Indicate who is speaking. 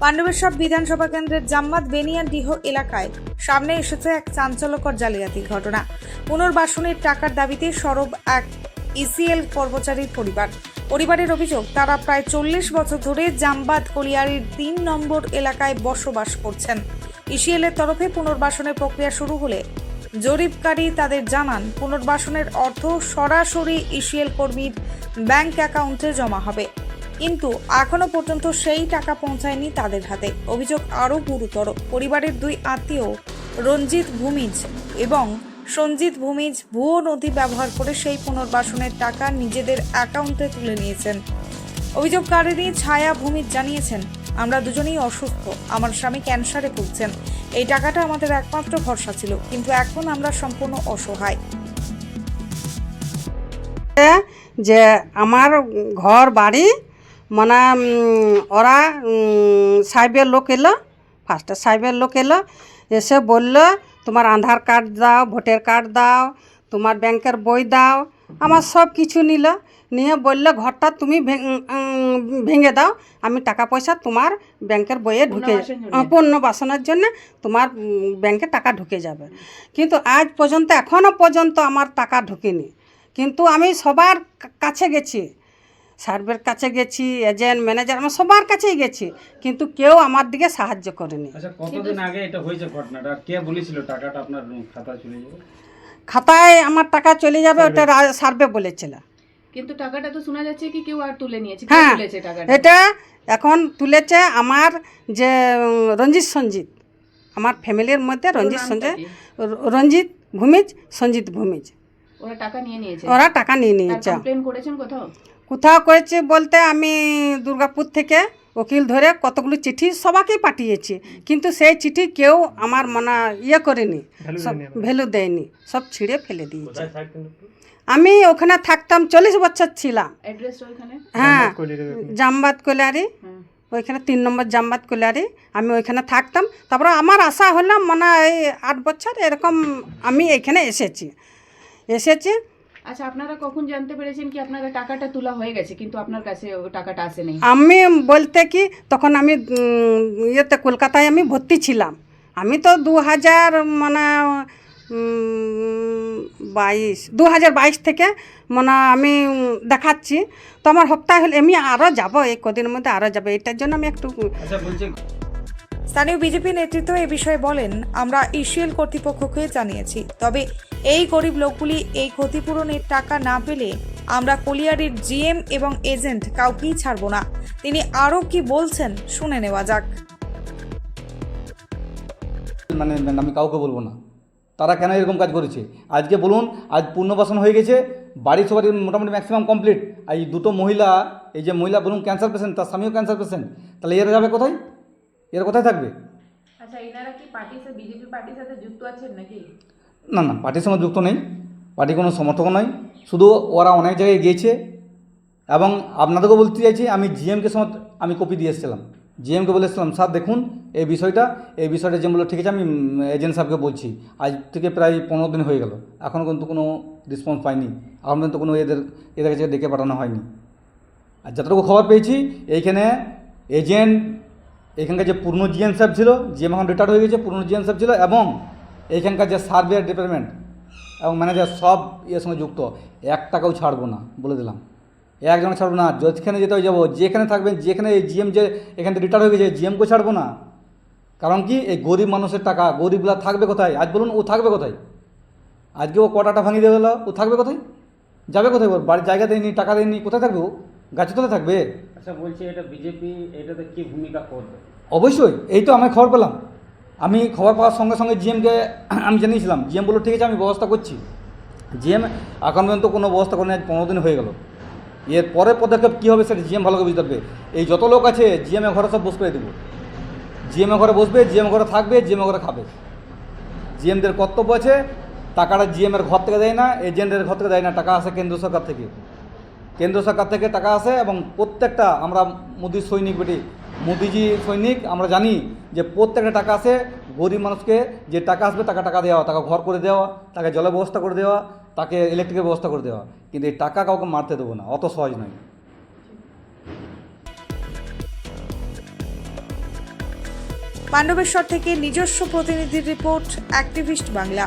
Speaker 1: পাণ্ডবেশ্বর বিধানসভা কেন্দ্রের জাম্মাত banyan D এলাকায় সামনে এসেছে এক চাঞ্চল্যকর জালিয়াতির ঘটনা। পুনর্বাসনের টাকার দাবিতে সরব এক ইসিএল কর্মচারীর পরিবার। পরিবারের অভিযোগ, তারা প্রায় চল্লিশ বছর ধরে জামবাদ কলিয়ারির তিন নম্বর এলাকায় বসবাস করছেন। ইসিএল এর তরফে পুনর্বাসনের প্রক্রিয়া শুরু হলে জরিপকারী তাদের জানান, পুনর্বাসনের অর্থ সরাসরি ইসিএল কর্মীর ব্যাংক অ্যাকাউন্টে জমা হবে। কিন্তু এখনও পর্যন্ত সেই টাকা পৌঁছায়নি তাদের হাতে। অভিযোগ আরও গুরুতর। পরিবারের দুই আত্মীয়, রঞ্জিত ভূমিজ এবং সঞ্জিত ভূমিজ, ভুয়ো নথি ব্যবহার করে সেই পুনর্বাসনের টাকা নিজেদের অ্যাকাউন্টে তুলে নিয়েছেন। অভিযোগকারিনী ছায়া ভূমিজ জানিয়েছেন, আমরা দুজনেই অসুস্থ, আমার স্বামী ক্যান্সারে ভুগছেন। এই টাকাটা আমাদের একমাত্র ভরসা ছিল, কিন্তু এখন আমরা সম্পূর্ণ অসহায়।
Speaker 2: যে আমার ঘর, বাড়ি মানে ওরা সাহেবের লোক এলো ফার্স্টে সাহেবের লোক এলো এসে বলল তোমার আধার কার্ড দাও ভোটার কার্ড দাও তোমার ব্যাংকের বই দাও। আমার সব কিছু নিল নিয়ে বলল ঘরটা তুমি ভেঙ- দাও। আমি টাকা পয়সা তোমার ব্যাংকের বইয়ে ঢুকে পণ্য বাসনের জন্য তোমার ব্যাংকে টাকা ঢুকে যাবে। কিন্তু আজ পর্যন্ত এখনও পর্যন্ত আমার টাকা ঢুকেনি। কিন্তু আমি সবার কাছে গেছি। সার্ভের কাছে গেছি এজেন্ট ম্যানেজার আমার সবার কাছেই গেছি কিন্তু কেউ আমার দিকে সাহায্য করেনি।
Speaker 3: আচ্ছা কতদিন আগে এটা হয়েছে ঘটনাটা? কে বলেছিল টাকাটা আপনার খাতা চলে যাবে?
Speaker 2: খাতায় আমার টাকা চলে যাবে ওটা সার্ভে। বলেছিল।
Speaker 4: কিন্তু টাকাটা তো শোনা যাচ্ছে কি কেউ আর তুলে নিয়েছে
Speaker 2: হ্যাঁ
Speaker 4: তুলেছে টাকাটা?
Speaker 2: এটা এখন তুলেছে আমার যে রঞ্জিত সঞ্জিত। আমার ফ্যামিলির মধ্যে রঞ্জিত সঞ্জিত রঞ্জিত ভূমিজ সঞ্জিত ভূমিজ।
Speaker 4: ওরা টাকা নিয়ে নিয়েছে।
Speaker 2: ওরা টাকা নিয়ে নিয়েছে।
Speaker 4: কমপ্লেন করেছেন কোথাও?
Speaker 2: কোথাও করেছি বলতে আমি দুর্গাপুর থেকে উকিল ধরে কতগুলো চিঠি সবাইকেই পাঠিয়েছি। কিন্তু সেই চিঠি কেউ আমার মানে ইয়ে করেনি সব ভ্যালু দেয়নি সব ছিঁড়ে ফেলে দিয়েছে। আমি ওখানে থাকতাম চল্লিশ বছর ছিলাম। হ্যাঁ জামবাদ কোলারি
Speaker 4: হ্যাঁ।
Speaker 2: ওইখানে তিন নম্বর জামবাদ কোলারি আমি ওইখানে থাকতাম। তারপরে আমার আশা হলাম মানে এই আট বছর এরকম আমি এইখানে এসেছি। এসেছি।
Speaker 4: আচ্ছা আপনারা কখন জানতে পেরেছেন কি আপনারা টাকাটা তোলা হয়ে গেছে? কিন্তু আপনার কাছে ও টাকাটা আসেনি।
Speaker 2: আমি বলতে কি তখন আমি ইয়েতে কলকাতায় আমি ভর্তি ছিলাম। আমি তো দু হাজার মানে বাইশ দু হাজার বাইশ থেকে মানে আমি দেখাচ্ছি। তো আমার সপ্তাহে হলে আমি আরও যাব এই কদিনের মধ্যে আরও যাব এটার জন্য আমি একটু
Speaker 3: আচ্ছা
Speaker 1: স্থানীয় বিজেপি নেতৃত্ব এ বিষয়ে বলেন, আমরা ইসিএল কর্তৃপক্ষকে জানিয়েছি, তবে এই গরিব লোকগুলি এই ক্ষতিপূরণের টাকা না পেলে আমরা কলিয়ারির জিএম এবং এজেন্ট কাউকেই ছাড়ব না। তিনি আরও কি বলছেন শুনে নেওয়া যাক।
Speaker 5: মানে আমি কাউকে বলব না। তারা কেন এরকম কাজ করেছে? আজকে বলুন, আজ পুনর্বাসন হয়ে গেছে, বাড়ি সবারই মোটামুটি ম্যাক্সিমাম কমপ্লিট আর এই দুটো মহিলা, এই যে মহিলা বলুন ক্যান্সার পেশেন্ট তার স্বামীও ক্যান্সার পেশেন্ট তাহলে এরা যাবে কোথায়? এরা কোথায় থাকবে?
Speaker 4: আচ্ছা এনারা কি পার্টির সাথে বিজেপি পার্টির সাথে যুক্ত আছেন নাকি?
Speaker 5: না না পার্টির সঙ্গে যুক্ত নেই। পার্টি কোনো সমর্থক নয় শুধু ওরা অনেক জায়গায় গিয়েছে এবং আপনাদেরকেও বলতে চাইছি আমি জিএমকে সময় আমি কপি দিয়ে এসেছিলাম। জিএমকে বলেছিলাম স্যার দেখুন এই বিষয়টা এই বিষয়টা জিএম বলল ঠিক আছে আমি এজেন্ট সাহেবকে বলছি। আজ থেকে প্রায় পনেরো দিন হয়ে গেল। এখনও কিন্তু কোনো রেসপন্স পাইনি। এখন পর্যন্ত কোনো এদের এদের কাছে ডেকে পাঠানো হয়নি। আর যতটুকু খবর পেয়েছি এইখানে এজেন্ট এখানকার যে পুরনো জিএম সাহেব ছিল জিএম এখন রিটায়ার হয়ে গেছে, পুরনো জিএম সাহেব ছিল, এবং এখানকার যে সার্ভে ডিপার্টমেন্ট এবং ম্যানেজার সব ইয়ের সঙ্গে যুক্ত। এক টাকাও ছাড়বো না, বলে দিলাম। একজন ছাড়বো না, যেখানে যেতে হয়ে যাব, যেখানে থাকবেন, যেখানে এই জিএম যে এখান থেকে রিটায়ার হয়ে গেছে জিএমকেও ছাড়বো না। কারণ কি, এই গরিব মানুষের টাকা, গরিবগুলা থাকবে কোথায়? আজ বলুন, ও থাকবে কোথায়? আজকে ও কটাটা ভাঙিয়ে গেলো, ও থাকবে কোথায়? যাবে কোথায়? ওর বাড়ির জায়গা দেয়নি, টাকা দেয়নি, কোথায় থাকবে ও? গাছে তোলে থাকবে?
Speaker 3: আচ্ছা বলছি এটা বিজেপি, এটাতে কি ভূমিকা করবে?
Speaker 5: অবশ্যই, এই তো আমি খবর পেলাম। আমি খবর পাওয়ার সঙ্গে সঙ্গে জিএমকে আমি জানিয়েছিলাম। জিএম বলল, ঠিক আছে, আমি ব্যবস্থা করছি। জিএম এখন পর্যন্ত কোনো ব্যবস্থা করেনি, আজ পনেরো দিন হয়ে গেল। এর পরের পদক্ষেপ কী হবে সেটা জিএম ভালো করে বুঝতে পারবে। এই যত লোক আছে জিএমএ ঘরে সব বস দেবো। জিএমএ ঘরে বসবে, জিএম ঘরে থাকবে জিএমএ ঘরে খাবে। জিএমদের কর্তব্য আছে, টাকাটা জিএমের ঘর থেকে দেয় না এজেন্টের ঘর থেকে দেয় না, টাকা আসে কেন্দ্র সরকার থেকে। কেন্দ্র সরকার থেকে টাকা আসে এবং প্রত্যেকটা আমরা মোদীর সৈনিক, বেটি, মোদিজি সৈনিক, আমরা জানি যে প্রত্যেকটা টাকা আসে গরিব মানুষকে যে টাকা আসবে তাকে টাকা দেওয়া, তাকে ঘর করে দেওয়া, তাকে জলের ব্যবস্থা করে দেওয়া, তাকে ইলেকট্রিকের ব্যবস্থা করে দেওয়া। কিন্তু এই টাকা কাউকে মারতে দেবো না, অত সহজ নয়।
Speaker 1: পাণ্ডবেশ্বর থেকে নিজস্ব প্রতিনিধির রিপোর্ট অ্যাক্টিভিস্ট বাংলা